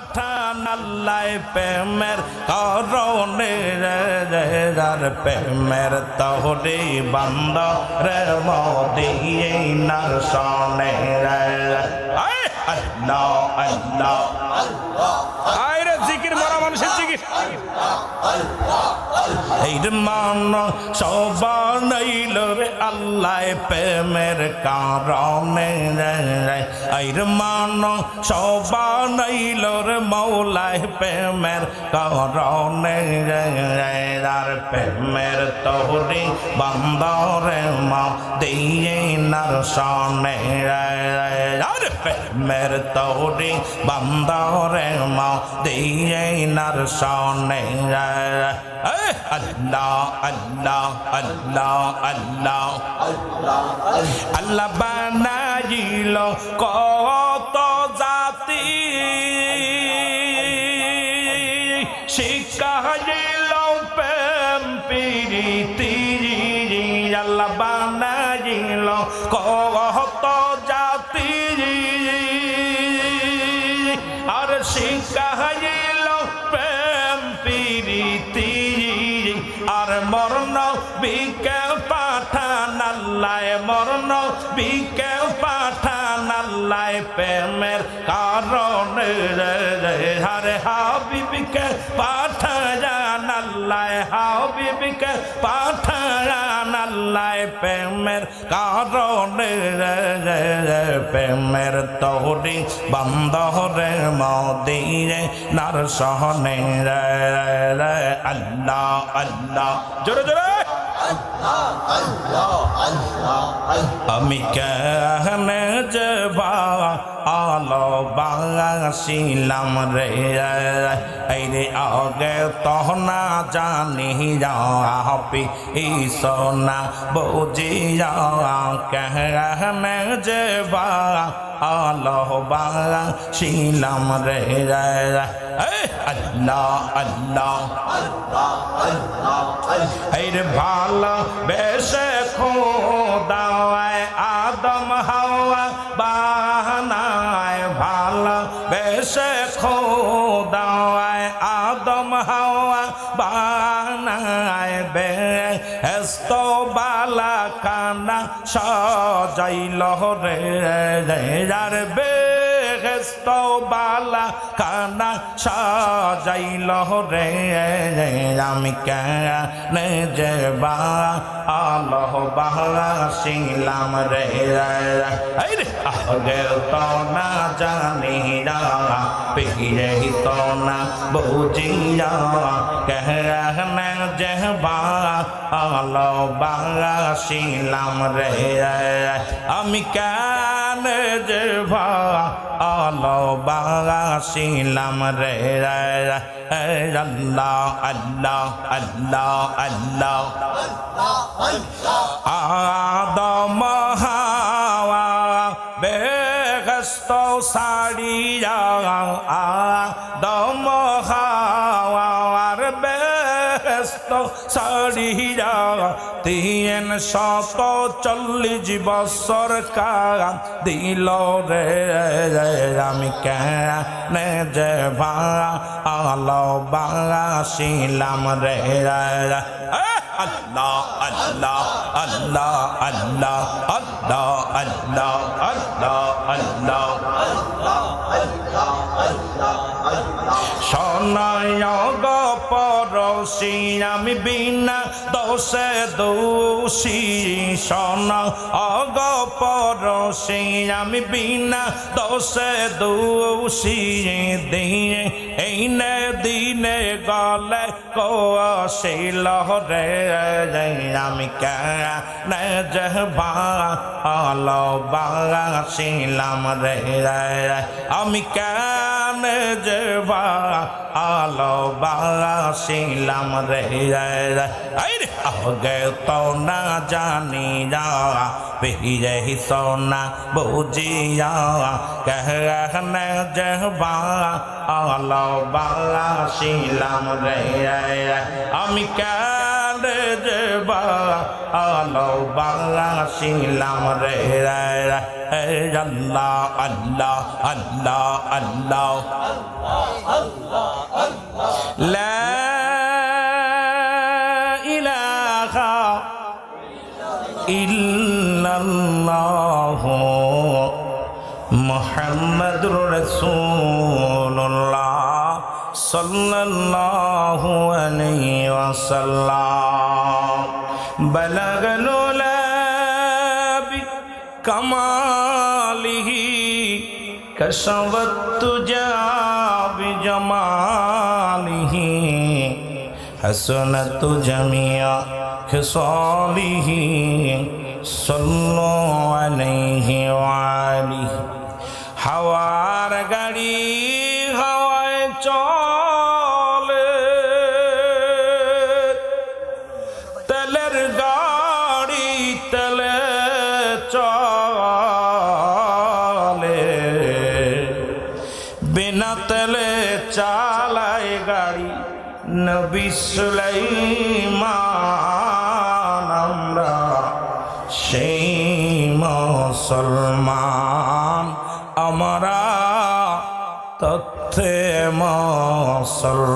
পাঠান আল্লাহ প্রেমের করণে আর প্রেমের তহরে বান্দ রে মোদিয়ে নার সনে রে আল্লাহ আল্লাহ আল্লাহ। আয় রে জিকির মানুষের মান সবার রে আল্লাহ প্রেমের কারণে। এই মান সবার রে মৌলায় প্রেমের কারণে। আর প্রেমের তহরি বান্দরে মা দিয়ে নার সনে আর প্রেমের তহরি বান্দরে মা দিয়ে নার সনে আল্লাহ আল্লাহ আল্লাহ আল্লাহ। আল্লাহ বানাইল কত জাতি। শিখাইল প্রেম, প্রীতি, আল্লাহ আর শিখাইল প্রেম প্রীতি। আর মরণ বিকে পাঠান আল্লাহ মরণ বিকে পাঠান আল্লাহ প্রেমের কারণ হারে হাবিবিকে পাঠান আল্লাহ হাবিবিকে পাঠান আল্লাহ, প্রেমের কারণ প্রেমের তহরি বন্ধরে মদিরে নার সহনে আল্লাহ আল্লাহ। জোরে জোরে। আমি কেন যাবা ভালোবাসিলাম রে। এই রে আগে তহনা জানি যাপি ইসনা বুঝিয়া কেহনে যে বা ভালোবাসিলাম রে। আল্লাহ রে আল্লাহ ভালো বেশ খো দাওয়ায় আদম হা বে হেস্ত বালা কানা সাজাইল রে। রে বে বালা কানা সাজাইল রে। আমি কেন যে আলহ রে। এই রে আগে তো না জানি পিরে তো না বুঝিয়া কেন যে বা আলহ বাহাসিলাম রে। আমি কেন যে আলো বাসিলাম রে আল্লাহ আল্লাহ আল্লাহ আল্লাহ। আদম বেগস্ত সারিয়া তিন শত চল্লিশ বছর কাল। দিল রে, আমি কেন যে ভা আলো বাসিলাম রে। আল্লাহ আল্লাহ আল্লাহ আল্লাহ আল্লাহ আল্লাহ। পরশি আমি বিনা দোষে দোষী শোনা। অগ পরশি আমি বিনা দোষে দোষী দিয়ে এই নে দিনে গলে কোশিল রে। আমি কেন জহবা আলো বাসিলাম রে। আমি কেন জবা আলো আলবাসিলাম রে আগে তো না জানি যা পেহিরে সোনা বুঝিয়া, কেহনে আলো আলবাসিলাম রে আমি কে কেন আলো আলবাসিলাম রে রায় আল্লাহ আল্লাহ আল্লাহ আল্লাহ ইলাহা ইল্লাল্লাহ মুহাম্মাদুর রাসূলুল্লাহ সাল্লাল্লাহু আলাইহি ওয়াসাল্লাম বালাগাল উলা कमालिही कसवत तुजा हसन हसनत जमिया खसालिही सुनो नहीं वाली। हवार गड़ी हवा चौ বিনা তেলে চালায় গাড়ি নবী সুলাইমান আমরা সেই মুসলমান আমরা তথ্যে মুসলমান